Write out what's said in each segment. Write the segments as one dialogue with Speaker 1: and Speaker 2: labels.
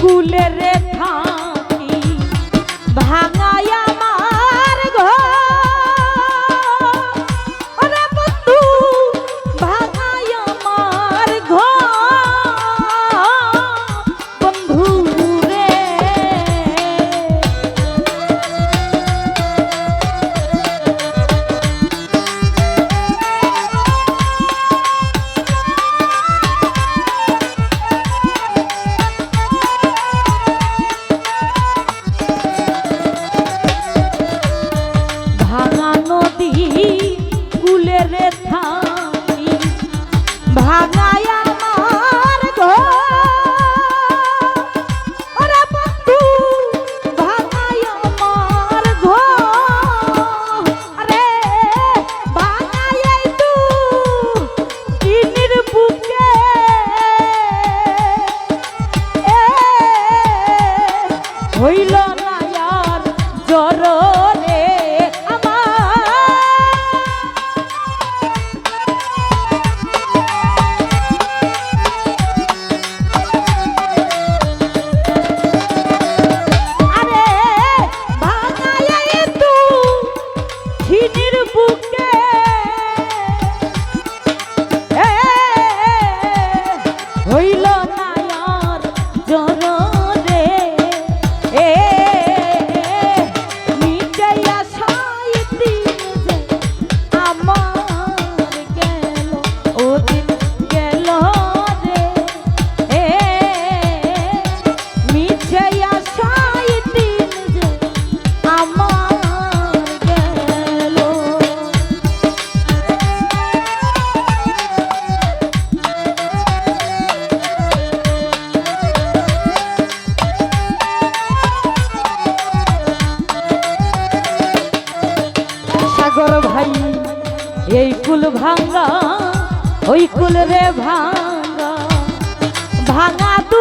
Speaker 1: কুলের থাকি ভাঙায়া আর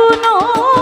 Speaker 1: ভাঙা